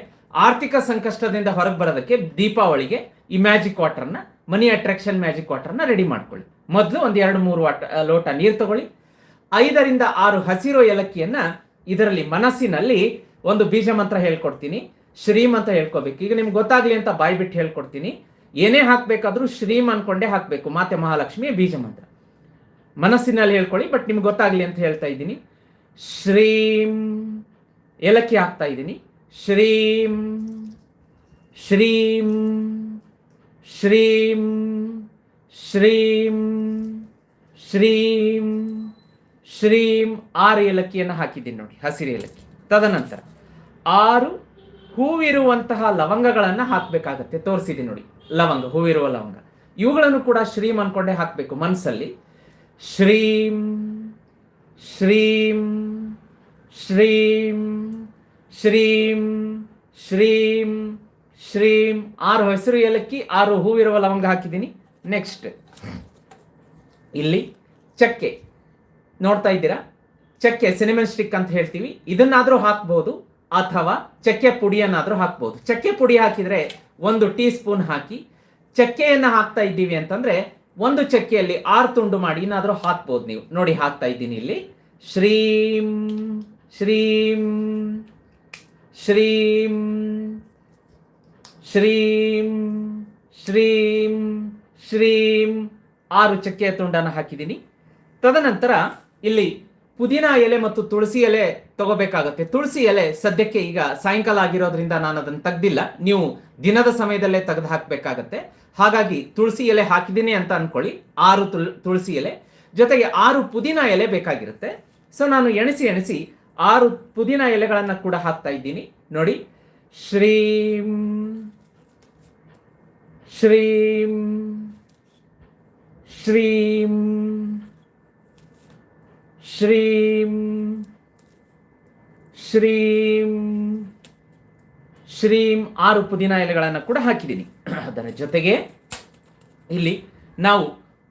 ಆರ್ಥಿಕ ಸಂಕಷ್ಟದಿಂದ ಹೊರಗೆ ಬರೋದಕ್ಕೆ ದೀಪಾವಳಿಗೆ ಈ ಮ್ಯಾಜಿಕ್ ವಾಟರ್ನ ಮನಿ ಅಟ್ರಾಕ್ಷನ್ ಮ್ಯಾಜಿಕ್ ವಾಟರ್ನ ರೆಡಿ ಮಾಡ್ಕೊಳ್ಳಿ. ಮೊದಲು ಒಂದು ಎರಡು ಮೂರು ವಾಟ ಲೋಟ ನೀರು ತಗೊಳ್ಳಿ. ಐದರಿಂದ ಆರು ಹಸಿರು ಏಲಕ್ಕಿಯನ್ನು ಇದರಲ್ಲಿ ಮನಸ್ಸಿನಲ್ಲಿ ಒಂದು ಬೀಜ ಮಂತ್ರ ಹೇಳ್ಕೊಡ್ತೀನಿ. ಶ್ರೀಮ್ ಅಂತ ಹೇಳ್ಕೊಬೇಕು. ಈಗ ನಿಮ್ಗೆ ಗೊತ್ತಾಗ್ಲಿ ಅಂತ ಬಾಯಿ ಬಿಟ್ಟು ಹೇಳ್ಕೊಡ್ತೀನಿ. ಏನೇ ಹಾಕ್ಬೇಕಾದ್ರೂ ಶ್ರೀಮ್ ಅನ್ಕೊಂಡೇ ಹಾಕಬೇಕು. ಮಾತೆ ಮಹಾಲಕ್ಷ್ಮಿಯ ಬೀಜ ಮಂತ್ರ. ಮನಸ್ಸಿನಲ್ಲಿ ಹೇಳ್ಕೊಳ್ಳಿ, ಬಟ್ ನಿಮ್ಗೆ ಗೊತ್ತಾಗ್ಲಿ ಅಂತ ಹೇಳ್ತಾ ಇದ್ದೀನಿ. ಶ್ರೀಂ ಏಲಕ್ಕಿ ಹಾಕ್ತಾ ಇದ್ದೀನಿ. ಶ್ರೀಂ ಶ್ರೀಂ ಶ್ರೀಂ ಶ್ರೀಂ ಶ್ರೀಂ ಶ್ರೀಂ. ಆರು ಏಲಕ್ಕಿಯನ್ನು ಹಾಕಿದ್ದೀನಿ ನೋಡಿ, ಹಸಿರು ಏಲಕ್ಕಿ. ತದನಂತರ ಆರು ಹೂವಿರುವಂತಹ ಲವಂಗಗಳನ್ನು ಹಾಕಬೇಕಾಗತ್ತೆ, ತೋರಿಸಿದ್ದೀನಿ ನೋಡಿ, ಲವಂಗ, ಹೂವಿರುವ ಲವಂಗ. ಇವುಗಳನ್ನು ಕೂಡ ಶ್ರೀಮ್ ಅನ್ಕೊಂಡೆ ಹಾಕಬೇಕು ಮನಸ್ಸಲ್ಲಿ ಶ್ರೀಂ ಶ್ರೀಂ ಶ್ರೀಂ ಶ್ರೀಂ ಶ್ರೀಂ ಶ್ರೀಂ. ಆರು ಹೆಸರು ಏಲಕ್ಕಿ, ಆರು ಹೂವಿರುವ ಲವಂಗ ಹಾಕಿದ್ದೀನಿ. ನೆಕ್ಸ್ಟ್ ಇಲ್ಲಿ ಚಕ್ಕೆ. ನೋಡ್ತಾ ಇದ್ದೀರಾ? ಚಕ್ಕೆ ಸಿನಿಮನ್ ಸ್ಟಿಕ್ ಅಂತ ಹೇಳ್ತೀವಿ. ಇದನ್ನಾದರೂ ಹಾಕ್ಬೋದು, ಅಥವಾ ಚಕ್ಕೆ ಪುಡಿಯನ್ನಾದರೂ ಹಾಕ್ಬೋದು. ಚಕ್ಕೆ ಪುಡಿ ಹಾಕಿದ್ರೆ ಒಂದು ಟೀ ಸ್ಪೂನ್ ಹಾಕಿ ಚಕ್ಕೆಯನ್ನ ಹಾಕ್ತಾ ಇದ್ದೀವಿ ಅಂತಂದ್ರೆ ಒಂದು ಚಕ್ಕೆಯಲ್ಲಿ ಆರು ತುಂಡು ಮಾಡಿ ಏನಾದರೂ ಹಾಕ್ಬೋದು ನೀವು. ನೋಡಿ, ಹಾಕ್ತಾ ಇದ್ದೀನಿ ಇಲ್ಲಿ. ಶ್ರೀಂ ಶ್ರೀಂ. ಶ್ರೀಂ ಶ್ರೀಂ ಶ್ರೀಂ ಶ್ರೀಂ. ಆರು ಚಕ್ಕೆಯ ತುಂಡನ್ನು ಹಾಕಿದ್ದೀನಿ. ತದನಂತರ ಇಲ್ಲಿ ಪುದೀನ ಎಲೆ ಮತ್ತು ತುಳಸಿ ಎಲೆ ತಗೋಬೇಕಾಗತ್ತೆ. ತುಳಸಿ ಎಲೆ ಸದ್ಯಕ್ಕೆ ಈಗ ಸಾಯಂಕಾಲ ಆಗಿರೋದ್ರಿಂದ ನಾನು ಅದನ್ನು ತೆಗ್ದಿಲ್ಲ. ನೀವು ದಿನದ ಸಮಯದಲ್ಲೇ ತೆಗೆದು ಹಾಕಬೇಕಾಗತ್ತೆ. ಹಾಗಾಗಿ ತುಳಸಿ ಎಲೆ ಹಾಕಿದ್ದೀನಿ ಅಂತ ಅನ್ಕೊಳ್ಳಿ. ಆರು ತುಳ್, ತುಳಸಿ ಎಲೆ. ಜೊತೆಗೆ ಆರು ಪುದೀನ ಎಲೆ ಬೇಕಾಗಿರುತ್ತೆ. ಸೊ ನಾನು ಎಣಿಸಿ ಎಣಿಸಿ ಆರು ಪುದೀನ ಎಲೆಗಳನ್ನು ಕೂಡ ಹಾಕ್ತಾ ಇದ್ದೀನಿ. ನೋಡಿ, ಶ್ರೀಂ ಶ್ರೀಂ ಶ್ರೀಂ ಶ್ರೀಂ ಶ್ರೀಂ ಶ್ರೀಂ ಆರು ಪುದೀನ ಎಲೆಗಳನ್ನು ಕೂಡ ಹಾಕಿದ್ದೀನಿ. ಅದರ ಜೊತೆಗೆ ಇಲ್ಲಿ ನಾವು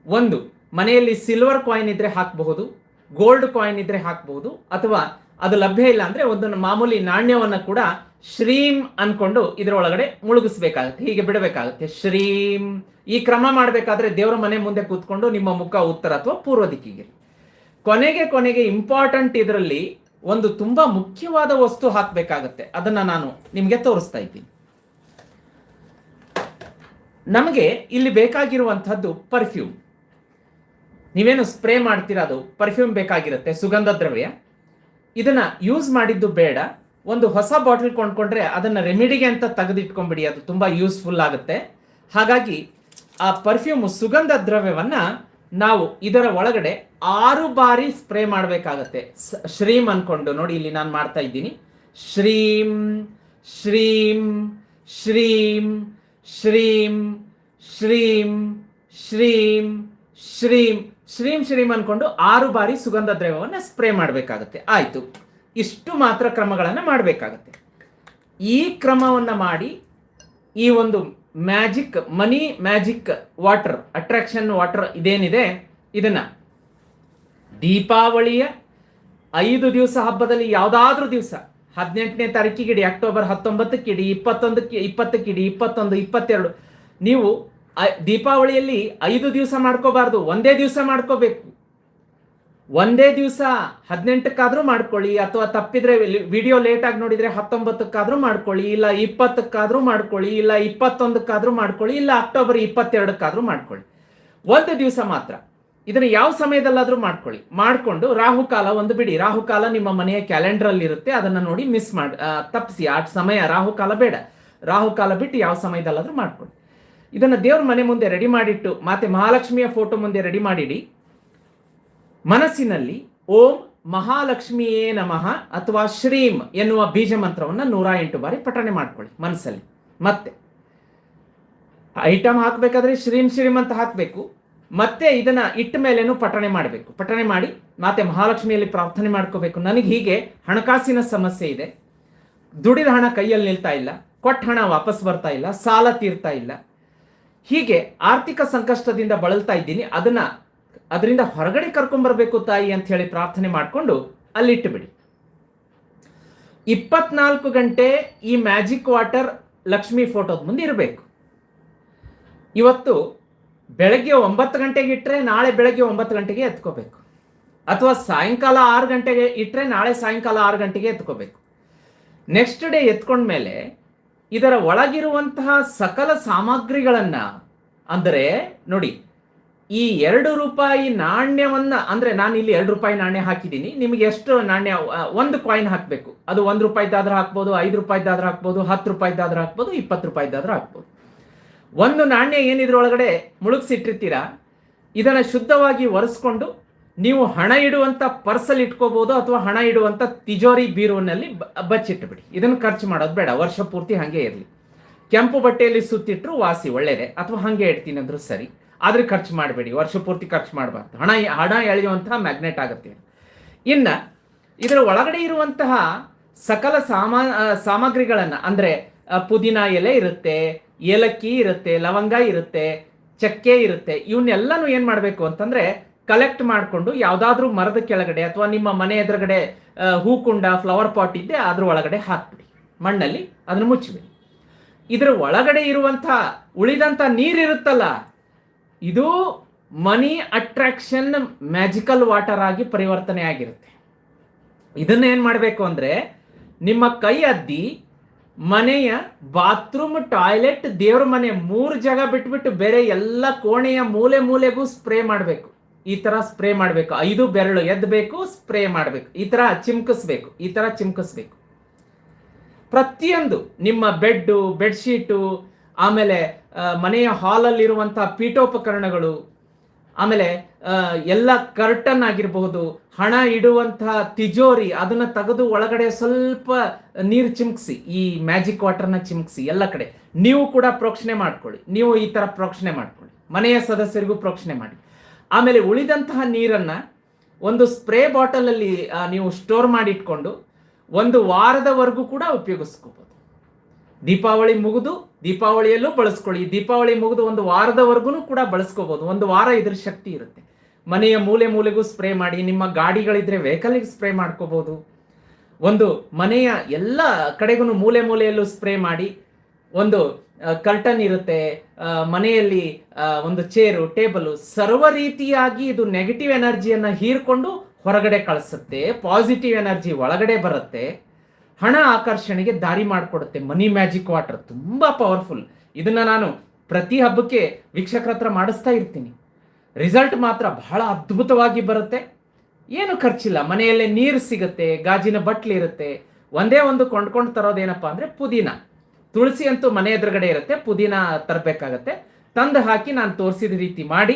ಒಂದು ಮನೆಯಲ್ಲಿ ಸಿಲ್ವರ್ ಕಾಯಿನ್ ಇದ್ರೆ ಹಾಕಬಹುದು ಗೋಲ್ಡ್ ಕಾಯಿನ್ ಇದ್ರೆ ಹಾಕಬಹುದು, ಅಥವಾ ಅದು ಲಭ್ಯ ಇಲ್ಲ ಅಂದ್ರೆ ಒಂದು ಮಾಮೂಲಿ ನಾಣ್ಯವನ್ನ ಕೂಡ ಶ್ರೀಂ ಅನ್ಕೊಂಡು ಇದರೊಳಗಡೆ ಮುಳುಗಿಸ್ಬೇಕಾಗುತ್ತೆ. ಹೀಗೆ ಬಿಡಬೇಕಾಗುತ್ತೆ. ಶ್ರೀಂ. ಈ ಕ್ರಮ ಮಾಡಬೇಕಾದ್ರೆ ದೇವರ ಮನೆ ಮುಂದೆ ಕೂತ್ಕೊಂಡು ನಿಮ್ಮ ಮುಖ, ಉತ್ತರ ಅಥವಾ ಪೂರ್ವ ದಿಕ್ಕಿಗೆ. ಕೊನೆಗೆ ಕೊನೆಗೆ ಇಂಪಾರ್ಟೆಂಟ್ ಇದರಲ್ಲಿ ಒಂದು ತುಂಬಾ ಮುಖ್ಯವಾದ ವಸ್ತು ಹಾಕಬೇಕಾಗತ್ತೆ. ಅದನ್ನ ನಾನು ನಿಮಗೆ ತೋರಿಸ್ತಾ ಇದ್ದೀನಿ. ನಮಗೆ ಇಲ್ಲಿ ಬೇಕಾಗಿರುವಂತಹದ್ದು ಪರ್ಫ್ಯೂಮ್ ನೀವೇನು ಸ್ಪ್ರೇ ಮಾಡ್ತೀರಾ ಅದು? ಪರ್ಫ್ಯೂಮ್ ಬೇಕಾಗಿರುತ್ತೆ. ಸುಗಂಧ ದ್ರವ್ಯ. ಇದನ್ನ ಯೂಸ್ ಮಾಡಿದ್ದು ಬೇಡ. ಒಂದು ಹೊಸ ಬಾಟಲ್ ಕೊಂಡ್ಕೊಂಡ್ರೆ ಅದನ್ನ ರೆಮಿಡಿಗೆ ಅಂತ ತೆಗೆದಿಟ್ಕೊಂಡ್ಬಿಡಿ. ಅದು ತುಂಬಾ ಯೂಸ್ಫುಲ್ ಆಗುತ್ತೆ. ಹಾಗಾಗಿ ಆ ಪರ್ಫ್ಯೂಮ್ ಸುಗಂಧ ದ್ರವ್ಯವನ್ನ ನಾವು ಇದರ ಒಳಗಡೆ ಆರು ಬಾರಿ ಸ್ಪ್ರೇ ಮಾಡಬೇಕಾಗತ್ತೆ. ಶ್ರೀಮ್ ಅನ್ಕೊಂಡು ನೋಡಿ ಇಲ್ಲಿ ನಾನು ಮಾಡ್ತಾ ಇದ್ದೀನಿ. ಶ್ರೀಂ ಶ್ರೀಂ ಶ್ರೀಂ ಶ್ರೀಂ ಶ್ರೀಂ ಶ್ರೀಂ ಶ್ರೀಂ ಶ್ರೀಂ ಶ್ರೀಂ ಅನ್ಕೊಂಡು ಆರು ಬಾರಿ ಸುಗಂಧ ದ್ರವ್ಯವನ್ನು ಸ್ಪ್ರೇ ಮಾಡಬೇಕಾಗತ್ತೆ. ಆಯಿತು. ಇಷ್ಟು ಮಾತ್ರ ಕ್ರಮಗಳನ್ನು ಮಾಡಬೇಕಾಗತ್ತೆ. ಈ ಕ್ರಮವನ್ನು ಮಾಡಿ ಈ ಒಂದು magic, money magic water, attraction water ಇದೇನಿದೆ? ಇದನ್ನು ದೀಪಾವಳಿಯ ಐದು ದಿವಸ ಹಬ್ಬದಲ್ಲಿ ಯಾವುದಾದ್ರೂ ದಿವಸ, ಹದಿನೆಂಟನೇ ತಾರೀಕಿಗಿಡಿ, ಅಕ್ಟೋಬರ್ ಹತ್ತೊಂಬತ್ತಕ್ಕಿಡಿ, ಇಪ್ಪತ್ತೊಂದಕ್ಕೆ ಇಪ್ಪತ್ತಕ್ಕಿಡಿ, ಇಪ್ಪತ್ತೊಂದು, ಇಪ್ಪತ್ತೆರಡು, ನೀವು ದೀಪಾವಳಿಯಲ್ಲಿ ಐದು ದಿವಸ ಮಾಡ್ಕೋಬಾರ್ದು, ಒಂದೇ ದಿವಸ ಮಾಡ್ಕೋಬೇಕು. ಒಂದೇ ದಿವಸ ಹದಿನೆಂಟಕ್ಕಾದ್ರೂ ಮಾಡ್ಕೊಳ್ಳಿ, ಅಥವಾ ತಪ್ಪಿದ್ರೆ ವಿಡಿಯೋ ಲೇಟ್ ಆಗಿ ನೋಡಿದ್ರೆ ಹತ್ತೊಂಬತ್ತಕ್ಕಾದ್ರೂ ಮಾಡ್ಕೊಳ್ಳಿ, ಇಲ್ಲ ಇಪ್ಪತ್ತಕ್ಕಾದ್ರೂ ಮಾಡ್ಕೊಳ್ಳಿ, ಇಲ್ಲ ಇಪ್ಪತ್ತೊಂದಕ್ಕಾದ್ರೂ ಮಾಡ್ಕೊಳ್ಳಿ, ಇಲ್ಲ ಅಕ್ಟೋಬರ್ ಇಪ್ಪತ್ತೆರಡಕ್ಕಾದ್ರೂ ಮಾಡ್ಕೊಳ್ಳಿ. ಒಂದು ದಿವಸ ಮಾತ್ರ. ಇದನ್ನ ಯಾವ ಸಮಯದಲ್ಲಾದ್ರೂ ಮಾಡ್ಕೊಳ್ಳಿ. ಮಾಡ್ಕೊಂಡು ರಾಹುಕಾಲ ಒಂದು ಬಿಡಿ. ರಾಹುಕಾಲ ನಿಮ್ಮ ಮನೆಯ ಕ್ಯಾಲೆಂಡರ್ ಅಲ್ಲಿ ಇರುತ್ತೆ ಅದನ್ನ ನೋಡಿ ಮಿಸ್ ಮಾಡಿ ತಪ್ಪಿಸಿ. ಆ ಸಮಯ ರಾಹುಕಾಲ ಬೇಡ. ರಾಹುಕಾಲ ಬಿಟ್ಟು ಯಾವ ಸಮಯದಲ್ಲಾದ್ರೂ ಮಾಡ್ಕೊಳ್ಳಿ. ಇದನ್ನ ದೇವ್ರ ಮನೆ ಮುಂದೆ ರೆಡಿ ಮಾಡಿಟ್ಟು, ಮಾತೆ ಮಹಾಲಕ್ಷ್ಮಿಯ ಫೋಟೋ ಮುಂದೆ ರೆಡಿ ಮಾಡಿಡಿ. ಮನಸ್ಸಿನಲ್ಲಿ ಓಂ ಮಹಾಲಕ್ಷ್ಮಿಯೇ ನಮಃ ಅಥವಾ ಶ್ರೀಂ ಎನ್ನುವ ಬೀಜ ಮಂತ್ರವನ್ನ ನೂರ ಎಂಟು ಬಾರಿ ಪಠಣೆ ಮಾಡ್ಕೊಳ್ಳಿ ಮನಸ್ಸಲ್ಲಿ. ಮತ್ತೆ ಐಟಮ್ ಹಾಕಬೇಕಾದ್ರೆ ಶ್ರೀಂ ಶ್ರೀಂ ಅಂತ ಹಾಕಬೇಕು. ಮತ್ತೆ ಇದನ್ನ ಇಟ್ಟ ಮೇಲೇನು ಪಠಣೆ ಮಾಡಬೇಕು. ಪಠಣೆ ಮಾಡಿ ಮತ್ತೆ ಮಹಾಲಕ್ಷ್ಮಿಯಲ್ಲಿ ಪ್ರಾರ್ಥನೆ ಮಾಡ್ಕೋಬೇಕು. ನನಗೆ ಹೀಗೆ ಹಣಕಾಸಿನ ಸಮಸ್ಯೆ ಇದೆ. ದುಡಿದ ಹಣ ಕೈಯಲ್ಲಿ ನಿಲ್ತಾ ಇಲ್ಲ. ಕೊಟ್ಟ ಹಣ ವಾಪಸ್ ಬರ್ತಾ ಇಲ್ಲ. ಸಾಲ ತೀರ್ತಾ ಇಲ್ಲ. ಹೀಗೆ ಆರ್ಥಿಕ ಸಂಕಷ್ಟದಿಂದ ಬಳಲ್ತಾ ಇದ್ದೀನಿ. ಅದನ್ನ ಅದರಿಂದ ಹೊರಗಡೆ ಕರ್ಕೊಂಡ್ಬರ್ಬೇಕು ತಾಯಿ ಅಂತ ಹೇಳಿ ಪ್ರಾರ್ಥನೆ ಮಾಡಿಕೊಂಡು ಅಲ್ಲಿಟ್ಟು ಬಿಡಿ ಇಪ್ಪತ್ನಾಲ್ಕು ಗಂಟೆ ಈ ಮ್ಯಾಜಿಕ್ ವಾಟರ್ ಲಕ್ಷ್ಮಿ ಫೋಟೋದ ಮುಂದೆ ಇರಬೇಕು. ಇವತ್ತು ಬೆಳಗ್ಗೆ ಒಂಬತ್ತು ಗಂಟೆಗೆ ಇಟ್ಟರೆ ನಾಳೆ ಬೆಳಗ್ಗೆ ಒಂಬತ್ತು ಗಂಟೆಗೆ ಎತ್ಕೋಬೇಕು. ಅಥವಾ ಸಾಯಂಕಾಲ ಆರು ಗಂಟೆಗೆ ಇಟ್ಟರೆ ನಾಳೆ ಸಾಯಂಕಾಲ ಆರು ಗಂಟೆಗೆ ಎತ್ಕೋಬೇಕು. ನೆಕ್ಸ್ಟ್ ಡೇ ಎತ್ಕೊಂಡ್ಮೇಲೆ ಇದರ ಒಳಗಿರುವಂತಹ ಸಕಲ ಸಾಮಗ್ರಿಗಳನ್ನ ಅಂದರೆ ನೋಡಿ, ಈ ಎರಡು ರೂಪಾಯಿ ನಾಣ್ಯವನ್ನ, ಅಂದ್ರೆ ನಾನು ಇಲ್ಲಿ ಎರಡು ರೂಪಾಯಿ ನಾಣ್ಯ ಹಾಕಿದ್ದೀನಿ, ನಿಮಗೆ ಎಷ್ಟು ನಾಣ್ಯ ಒಂದು ಕಾಯಿನ್ ಹಾಕಬೇಕು. ಅದು ಒಂದು ರೂಪಾಯಿದ್ದಾದ್ರೂ ಹಾಕ್ಬೋದು, ಐದು ರೂಪಾಯಿದ್ದಾದ್ರೂ ಹಾಕ್ಬೋದು, ಹತ್ತು ರೂಪಾಯಿದ್ದಾದ್ರೂ ಹಾಕ್ಬೋದು, ಇಪ್ಪತ್ತು ರೂಪಾಯಿದ್ದಾದ್ರೂ ಹಾಕ್ಬೋದು. ಒಂದು ನಾಣ್ಯ ಏನಿದ್ರೊಳಗಡೆ ಮುಳುಗಿಸಿಟ್ಟಿರ್ತೀರಾ, ಇದನ್ನು ಶುದ್ಧವಾಗಿ ಒರೆಸ್ಕೊಂಡು ನೀವು ಹಣ ಇಡುವಂಥ ಪರ್ಸಲ್ ಇಟ್ಕೋಬಹುದು ಅಥವಾ ಹಣ ಇಡುವಂಥ ತಿಜೋರಿ ಬೀರುವಿನಲ್ಲಿ ಬಚ್ಚಿಟ್ಟುಬಿಡಿ ಇದನ್ನು ಖರ್ಚು ಮಾಡೋದು ಬೇಡ. ವರ್ಷ ಪೂರ್ತಿ ಹಾಗೆ ಇರಲಿ. ಕೆಂಪು ಬಟ್ಟೆಯಲ್ಲಿ ಸುತ್ತಿಟ್ಟರು ವಾಸಿ ಒಳ್ಳೇದೇ. ಅಥವಾ ಹಾಗೆ ಇಡ್ತೀನಿ ಅಂದ್ರೂ ಸರಿ. ಆದ್ರೆ ಖರ್ಚು ಮಾಡಬೇಡಿ. ವರ್ಷ ಪೂರ್ತಿ ಖರ್ಚು ಮಾಡಬಾರ್ದು. ಹಣ ಹಣ ಎಳೆಯುವಂತಹ ಮ್ಯಾಗ್ನೆಟ್ ಆಗುತ್ತೆ ಇನ್ನು ಇದರ ಒಳಗಡೆ ಇರುವಂತಹ ಸಕಲ ಸಾಮಾ ಸಾಮಗ್ರಿಗಳನ್ನು ಅಂದರೆ ಪುದೀನ ಎಲೆ ಇರುತ್ತೆ, ಏಲಕ್ಕಿ ಇರುತ್ತೆ, ಲವಂಗ ಇರುತ್ತೆ, ಚಕ್ಕೆ ಇರುತ್ತೆ ಇವನ್ನೆಲ್ಲನೂ ಏನು ಮಾಡಬೇಕು ಅಂತಂದ್ರೆ ಕಲೆಕ್ಟ್ ಮಾಡಿಕೊಂಡು ಯಾವುದಾದ್ರೂ ಮರದ ಕೆಳಗಡೆ ಅಥವಾ ನಿಮ್ಮ ಮನೆ ಎದುರುಗಡೆ ಹೂಕುಂಡ ಫ್ಲವರ್ ಪಾಟ್ ಇದ್ದೆ ಅದ್ರ ಒಳಗಡೆ ಹಾಕ್ಬಿಡಿ. ಮಣ್ಣಲ್ಲಿ ಅದನ್ನು ಮುಚ್ಚಿಬಿಡಿ. ಇದರ ಒಳಗಡೆ ಇರುವಂಥ ಉಳಿದಂಥ ನೀರಿರುತ್ತಲ್ಲ ಇದು ಮನಿ ಅಟ್ರಾಕ್ಷನ್ ಮ್ಯಾಜಿಕಲ್ ವಾಟರ್ ಆಗಿ ಪರಿವರ್ತನೆ ಆಗಿರುತ್ತೆ. ಇದನ್ನ ಏನ್ ಮಾಡಬೇಕು ಅಂದ್ರೆ, ನಿಮ್ಮ ಕೈ ಅದ್ದಿ ಮನೆಯ ಬಾತ್ರೂಮ್, ಟಾಯ್ಲೆಟ್ ದೇವ್ರ ಮನೆ ಮೂರು ಜಾಗ ಬಿಟ್ಬಿಟ್ಟು ಬೇರೆ ಎಲ್ಲ ಕೋಣೆಯ ಮೂಲೆ ಮೂಲೆಗೂ ಸ್ಪ್ರೇ ಮಾಡಬೇಕು. ಈ ತರ ಸ್ಪ್ರೇ ಮಾಡಬೇಕು. ಐದು ಬೆರಳು ಎದ್ದಬೇಕು ಸ್ಪ್ರೇ ಮಾಡಬೇಕು. ಈ ತರ ಚಿಮ್ಕಿಸ್ಬೇಕು. ಈ ತರ ಚಿಮ್ಕಿಸ್ಬೇಕು. ಪ್ರತಿಯೊಂದು ನಿಮ್ಮ ಬೆಡ್ಡು, ಬೆಡ್ಶೀಟು, ಆಮೇಲೆ ಮನೆಯ ಹಾಲಲ್ಲಿರುವಂಥ ಪೀಠೋಪಕರಣಗಳು, ಆಮೇಲೆ ಎಲ್ಲ ಕರ್ಟನ್ ಆಗಿರಬಹುದು ಹಣ ಇಡುವಂತಹ ತಿಜೋರಿ, ಅದನ್ನ ತೆಗೆದು ಒಳಗಡೆ ಸ್ವಲ್ಪ ನೀರು ಚಿಮ್ಕಿಸಿ, ಈ ಮ್ಯಾಜಿಕ್ ವಾಟರ್ನ ಚಿಮ್ಕಿಸಿ, ಎಲ್ಲ ಕಡೆ. ನೀವು ಕೂಡ ಪ್ರೋಕ್ಷಣೆ ಮಾಡ್ಕೊಳ್ಳಿ. ನೀವು ಈ ತರ ಪ್ರೋಕ್ಷಣೆ ಮಾಡ್ಕೊಳ್ಳಿ. ಮನೆಯ ಸದಸ್ಯರಿಗೂ ಪ್ರೋಕ್ಷಣೆ ಮಾಡಿ. ಆಮೇಲೆ ಉಳಿದಂತಹ ನೀರನ್ನ ಒಂದು ಸ್ಪ್ರೇ ಬಾಟಲಲ್ಲಿ ನೀವು ಸ್ಟೋರ್ ಮಾಡಿ ಇಟ್ಕೊಂಡು ಒಂದು ವಾರದವರೆಗೂ ಕೂಡ ಉಪಯೋಗಿಸ್ಕೋಬೋದು. ದೀಪಾವಳಿ ಮುಗಿದು ದೀಪಾವಳಿಯಲ್ಲೂ ಬಳಸ್ಕೊಳ್ಳಿ. ದೀಪಾವಳಿ ಮುಗಿದು ಒಂದು ವಾರದವರೆಗೂ ಕೂಡ ಬಳಸ್ಕೋಬಹುದು ಒಂದು ವಾರ ಇದ್ರ ಶಕ್ತಿ ಇರುತ್ತೆ. ಮನೆಯ ಮೂಲೆ ಮೂಲೆಗೂ ಸ್ಪ್ರೇ ಮಾಡಿ, ನಿಮ್ಮ ಗಾಡಿಗಳಿದ್ರೆ ವೆಹಿಕಲಿಗೆ ಸ್ಪ್ರೇ ಮಾಡ್ಕೋಬೋದು. ಒಂದು ಮನೆಯ ಎಲ್ಲ ಕಡೆಗೂ ಮೂಲೆ ಮೂಲೆಯಲ್ಲೂ ಸ್ಪ್ರೇ ಮಾಡಿ, ಒಂದು ಕರ್ಟನ್ ಇರುತ್ತೆ ಮನೆಯಲ್ಲಿ ಒಂದು ಚೇರು ಟೇಬಲು ಸರ್ವ ರೀತಿಯಾಗಿ ಇದು ನೆಗೆಟಿವ್ ಎನರ್ಜಿಯನ್ನು ಹೀರ್ಕೊಂಡು ಹೊರಗಡೆ ಕಳಿಸುತ್ತೆ ಪಾಸಿಟಿವ್ ಎನರ್ಜಿ ಒಳಗಡೆ ಬರುತ್ತೆ. ಹಣ ಆಕರ್ಷಣೆಗೆ ದಾರಿ ಮಾಡಿಕೊಡುತ್ತೆ ಮನಿ ಮ್ಯಾಜಿಕ್ ವಾಟರ್ ತುಂಬಾ ಪವರ್ಫುಲ್ ಇದನ್ನ ನಾನು ಪ್ರತಿ ಹಬ್ಬಕ್ಕೆ ವೀಕ್ಷಕರ ಹತ್ರ ಮಾಡಿಸ್ತಾ ಇರ್ತೀನಿ. ರಿಸಲ್ಟ್ ಮಾತ್ರ ಬಹಳ ಅದ್ಭುತವಾಗಿ ಬರುತ್ತೆ. ಏನು ಖರ್ಚಿಲ್ಲ, ಮನೆಯಲ್ಲೇ ನೀರು ಸಿಗುತ್ತೆ, ಗಾಜಿನ ಬಟ್ಲಿರುತ್ತೆ. ಒಂದೇ ಒಂದು ಕೊಂಡ್ಕೊಂಡು ತರೋದೇನಪ್ಪ ಅಂದ್ರೆ ಪುದೀನ. ತುಳಸಿ ಅಂತೂ ಮನೆ ಎದುರುಗಡೆ ಇರುತ್ತೆ, ಪುದೀನ ತರಬೇಕಾಗತ್ತೆ. ತಂದು ಹಾಕಿ ನಾನು ತೋರಿಸಿದ ರೀತಿ ಮಾಡಿ,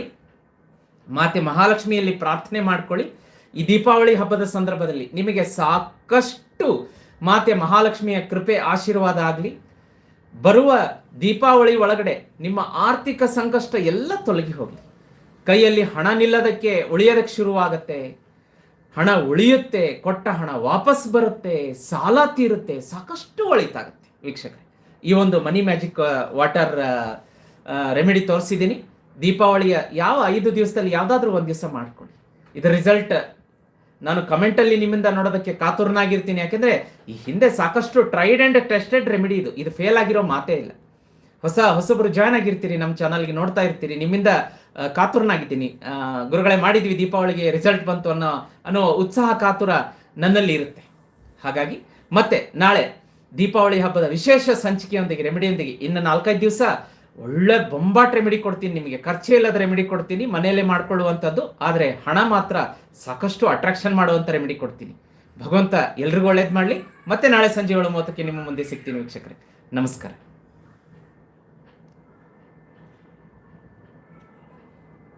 ಮಾತೆ ಮಹಾಲಕ್ಷ್ಮಿಯಲ್ಲಿ ಪ್ರಾರ್ಥನೆ ಮಾಡ್ಕೊಳ್ಳಿ. ಈ ದೀಪಾವಳಿ ಹಬ್ಬದ ಸಂದರ್ಭದಲ್ಲಿ ನಿಮಗೆ ಸಾಕಷ್ಟು ಮಾತೆ ಮಹಾಲಕ್ಷ್ಮಿಯ ಕೃಪೆ, ಆಶೀರ್ವಾದ ಆಗಲಿ. ಬರುವ ದೀಪಾವಳಿ ಒಳಗಡೆ ನಿಮ್ಮ ಆರ್ಥಿಕ ಸಂಕಷ್ಟ ಎಲ್ಲ ತೊಲಗಿ ಹೋಗಲಿ. ಕೈಯಲ್ಲಿ ಹಣ ನಿಲ್ಲದಕ್ಕೆ ಉಳಿಯೋದಕ್ಕೆ ಶುರುವಾಗತ್ತೆ. ಹಣ ಉಳಿಯುತ್ತೆ, ಕೊಟ್ಟ ಹಣ ವಾಪಸ್ ಬರುತ್ತೆ, ಸಾಲ ತೀರುತ್ತೆ, ಸಾಕಷ್ಟು ಒಳಿತಾಗುತ್ತೆ. ವೀಕ್ಷಕರೇ. ಈ ಒಂದು ಮನಿ ಮ್ಯಾಜಿಕ್ ವಾಟರ್ ರೆಮಿಡಿ ತೋರಿಸಿದ್ದೀನಿ. ದೀಪಾವಳಿಯ ಯಾವ ಐದು ದಿವಸದಲ್ಲಿ ಯಾವುದಾದ್ರೂ ಒಂದು ದಿವಸ ಮಾಡ್ಕೊಳ್ಳಿ. ಇದರ ರಿಸಲ್ಟ್ ನಾನು ಕಮೆಂಟಲ್ಲಿ ನಿಮ್ಮಿಂದ ನೋಡೋದಕ್ಕೆ ಕಾತುರನಾಗಿರ್ತೀನಿ. ಯಾಕೆಂದರೆ ಈ ಹಿಂದೆ ಸಾಕಷ್ಟು ಟ್ರೈಡ್ ಆ್ಯಂಡ್ ಟೆಸ್ಟೆಡ್ ರೆಮಿಡಿ ಇದು. ಇದು ಫೇಲ್ ಆಗಿರೋ ಮಾತೇ ಇಲ್ಲ. ಹೊಸ, ಹೊಸಬ್ರು ಜಾಯ್ನ್ ಆಗಿರ್ತೀರಿ, ನಮ್ಮ ಚಾನಲ್ಗೆ ನೋಡ್ತಾ ಇರ್ತೀರಿ. ನಿಮ್ಮಿಂದ ಕಾತುರನಾಗಿದ್ದೀನಿ. ಗುರುಗಳೇ ಮಾಡಿದ್ವಿ, ದೀಪಾವಳಿಗೆ ರಿಸಲ್ಟ್ ಬಂತು ಅನ್ನೋ ಅನ್ನೋ ಉತ್ಸಾಹ, ಕಾತುರ ನನ್ನಲ್ಲಿ ಇರುತ್ತೆ. ಹಾಗಾಗಿ ಮತ್ತೆ ನಾಳೆ ದೀಪಾವಳಿ ಹಬ್ಬದ ವಿಶೇಷ ಸಂಚಿಕೆಯೊಂದಿಗೆ ರೆಮಿಡಿಯೊಂದಿಗೆ ಇನ್ನು ನಾಲ್ಕೈದು ದಿವಸ ಒಳ್ಳೆ ಬೊಂಬಾಟ್ ರೆಮಿಡಿ ಕೊಡ್ತೀನಿ, ನಿಮಗೆ ಖರ್ಚೇ ಇಲ್ಲದ ರೆಮಿಡಿ ಕೊಡ್ತೀನಿ, ಮನೆಯಲ್ಲೇ ಮಾಡ್ಕೊಳ್ಳುವಂಥದ್ದು, ಆದರೆ ಹಣ ಮಾತ್ರ ಸಾಕಷ್ಟು ಅಟ್ರಾಕ್ಷನ್ ಮಾಡುವಂಥ ರೆಮಿಡಿ ಕೊಡ್ತೀನಿ. ಭಗವಂತ ಎಲ್ರಿಗೂ ಒಳ್ಳೇದು ಮಾಡಲಿ. ಮತ್ತೆ ನಾಳೆ ಸಂಜೆ ಏಳು ಮೂವತ್ತಕ್ಕೆ ನಿಮ್ಮ ಮುಂದೆ ಸಿಗ್ತೀನಿ ವೀಕ್ಷಕರೇ. ನಮಸ್ಕಾರ.